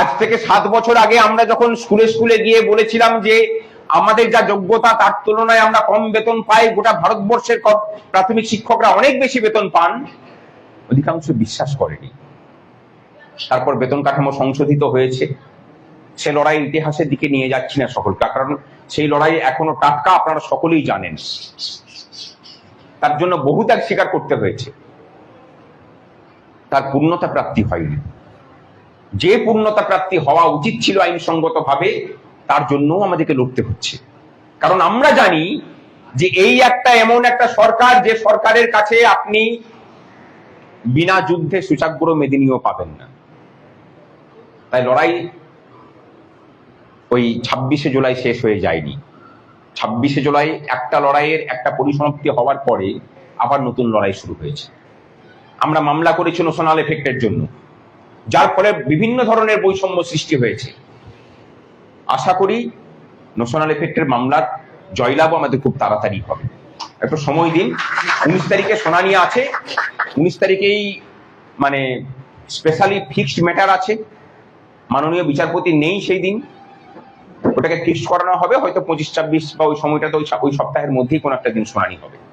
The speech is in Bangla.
আজ থেকে সাত বছর আগে আমরা যখন স্কুলে স্কুলে গিয়ে বলেছিলাম যে আমাদের যা যোগ্যতা, তার তুলনায় আমরা কম বেতন পাই, গোটা ভারতবর্ষের প্রাথমিক শিক্ষকরা অনেক বেশি বেতন পান, অধিকাংশ বিশ্বাস করেনি। তারপর বেতন কাঠামো সংশোধিত হয়েছে। সে লড়াই ইতিহাসের দিকে নিয়ে যাচ্ছি না সকলকে, কারণ সেই লড়াই এখনও টাটকা, আপনারা সকলেই জানেন। তার জন্য বহু ত্যাগ স্বীকার করতে হয়েছে। তার পূর্ণতা প্রাপ্তি হয়নি। যে পূর্ণতা প্রাপ্তি হওয়া উচিত ছিল আইনসঙ্গত ভাবে তার জন্যও আমাদেরকে লড়তে হচ্ছে। কারণ আমরা জানি যে এই একটা এমন একটা সরকার, যে সরকারের কাছে আপনি বিনা যুদ্ধে সুচাগ্র মেদিনীও পাবেন না। তাই লড়াই ওই ছাব্বিশে জুলাই শেষ হয়ে যায়নি। ছাব্বিশে জুলাই একটা লড়াইয়ের একটা পরিসমাপ্তি হওয়ার পরে আবার নতুন লড়াই শুরু হয়েছে। আমরা মামলা করেছি নোশনাল এফেক্টের জন্য। যার ফলে বিভিন্ন ধরনের বৈষম্য সৃষ্টি হয়েছে। আশা করি নোশনাল এফেক্টের মামলার জয়লাভ আমাদের খুব তাড়াতাড়ি হবে। একটু সময় দিন। উনিশ তারিখে শুনানি আছে। উনিশ তারিখেই মানে স্পেশালি ফিক্সড ম্যাটার আছে। মাননীয় বিচারপতি নেই সেই দিন। ওটাকে ফিক্সড করানো হবে। হয়তো পঁচিশ, ছাব্বিশ বা ওই সময়টাতে ওই সপ্তাহের মধ্যেই কোনো একটা দিন শুনানি হবে।